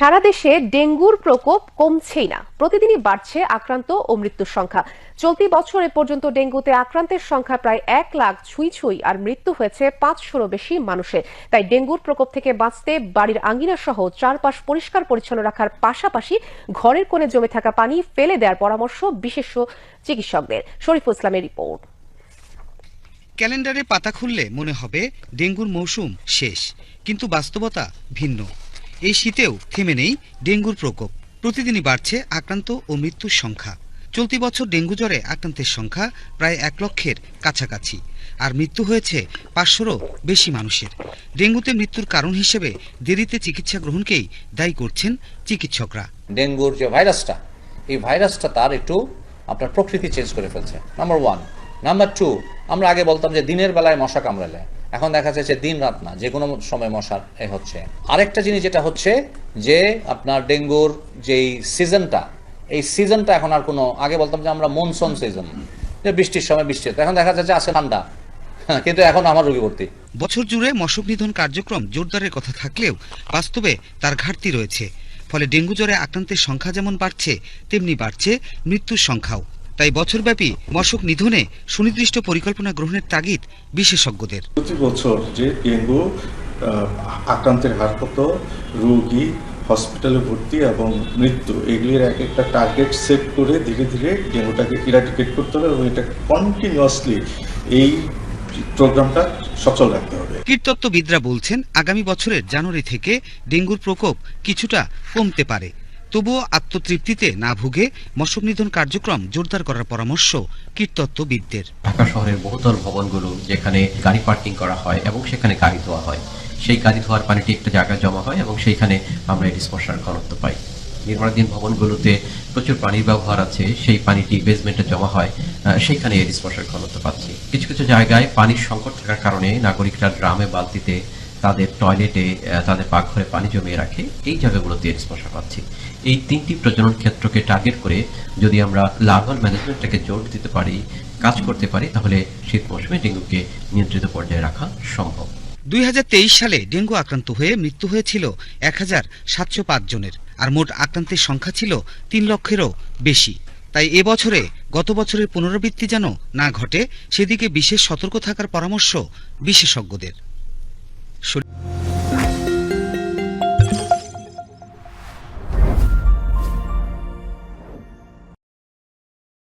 সারা দেশে ডেঙ্গুর প্রকোপ কমছেই না। প্রতিদিনই বাড়ছে আক্রান্ত ও মৃত্যুর সংখ্যা। চলতি বছর এ পর্যন্ত ডেঙ্গুতে আক্রান্তের সংখ্যা প্রায় এক লাখ ছুঁই ছুঁই আর মৃত্যু হয়েছে পাঁচশোরও বেশি মানুষের তাই ডেঙ্গুর প্রকোপ থেকে বাঁচতে বাড়ির আঙ্গিনা সহ চারপাশ পরিষ্কার পরিচ্ছন্ন রাখার পাশাপাশি ঘরের কোণে জমে থাকা পানি ফেলে দেওয়ার পরামর্শ বিশেষ চিকিৎসকদের। শরীফুল ইসলামের রিপোর্ট। ক্যালেন্ডারে পাতা খুললে মনে হবে ডেঙ্গুর মৌসুম শেষ, কিন্তু বাস্তবতা ভিন্ন। এই শীতেও থেমে নেই ডেঙ্গুর প্রকোপ। প্রতিদিনই বাড়ছে আক্রান্ত ও মৃত্যুর সংখ্যা। চলতি বছর ডেঙ্গু জ্বরে আক্রান্তের সংখ্যা প্রায় এক লক্ষের কাছাকাছি। আর মৃত্যু হয়েছে পাঁচশোরও বেশি মানুষের। ডেঙ্গুতে মৃত্যুর কারণ হিসেবে দেরিতে চিকিৎসা গ্রহণকেই দায়ী করছেন চিকিৎসকরা। ডেঙ্গুর যে ভাইরাসটা, এই ভাইরাসটা তার একটু আপনার প্রকৃতি চেঞ্জ করে ফেলছে। নাম্বার ওয়ান নাম্বার টু আমরা আগে বলতাম যে দিনের বেলায় মশা কামড়ালে। এখন দেখা যাচ্ছে দিন রাত না যে কোনো সময় মশার এ হচ্ছে। আরেকটা জিনিস যেটা হচ্ছে যে আপনার ডেঙ্গুর যেই সিজনটা, এই সিজনটা এখন আর কোনো, আগে বলতাম যে আমরা মনসুন সিজন, যে বৃষ্টির সময় বৃষ্টি এখন দেখা যাচ্ছে আছে ঠান্ডা। কিন্তু এখন আমার রোগী ভর্তি। বছর জুড়ে মশক নিধন কার্যক্রম জোরদারের কথা থাকলেও বাস্তবে তার ঘাটতি রয়েছে। ফলে ডেঙ্গু জ্বরে আক্রান্তের সংখ্যা যেমন বাড়ছে, তেমনি বাড়ছে মৃত্যুর সংখ্যাও। তাই বছরব্যাপী মশক নিধনে সুনির্দিষ্ট পরিকল্পনা গ্রহণের তাগিদ বিশেষজ্ঞদের। প্রতি বছর যে ডেঙ্গু আক্রান্তের হার কত রোগী হসপিটালে ভর্তি এবং মৃত্যু এগুলির এক একটা টার্গেট সেট করে ধীরে ধীরে ডেঙ্গুটাকে ইরাডিকেট করতে হবে এবং এটা কন্টিনিউয়াসলি এই প্রোগ্রামটা সচল রাখতে হবে। কীটতত্ত্ববিদরা বলছেন আগামী বছরের জানুয়ারি থেকে ডেঙ্গুর প্রকোপ কিছুটা কমতে পারে। তবুও আত্মতৃপ্তিতে না ভুগে মশক নিধন কার্যক্রম জোরদার করার পরামর্শ কীটতত্ত্ববিদদের ঢাকা শহরের বহুতল ভবনগুলো যেখানে গাড়ি পার্কিং করা হয় এবং সেখানে গাড়ি ধোয়া হয়। সেই গাড়ি ধোয়ার পানিটি একটা জায়গায় জমা হয় এবং সেইখানে আমরা এই স্পর্শার ঘনত্ব পাই। নির্মাণাধীন ভবনগুলোতে প্রচুর পানির ব্যবহার আছে, সেই পানিটি বেসমেন্টে জমা হয় সেইখানে এই ডিসপোসার ঘনত্ব পাচ্ছি। কিছু কিছু জায়গায় পানির সংকট থাকার কারণে নাগরিকরা ড্রামে বালতিতে তাদের টয়লেটে তাদের পাকঘরে পানি জমিয়ে রাখে, এই জায়গাগুলোতে ডিসপোসার পাচ্ছি। এই তিনটি প্রজনন ক্ষেত্রকে টার্গেট করে যদি আমরা লার্ভাল ম্যানেজমেন্টটাকে জোর দিতে পারি, কাজ করতে পারি, তাহলে শীত মৌসুমে ডেঙ্গুকে নিয়ন্ত্রিত পর্যায়ে রাখা সম্ভব। দুই হাজার তেইশ সালে ডেঙ্গু আক্রান্ত হয়ে মৃত্যু হয়েছিল এক হাজার সাতশো পাঁচ জনের, আর মোট আক্রান্তের সংখ্যা ছিল তিন লক্ষেরও বেশি। তাই এবছরে গত বছরের পুনরাবৃত্তি যেন না ঘটে, সেদিকে বিশেষ সতর্ক থাকার পরামর্শ বিশেষজ্ঞদের। شو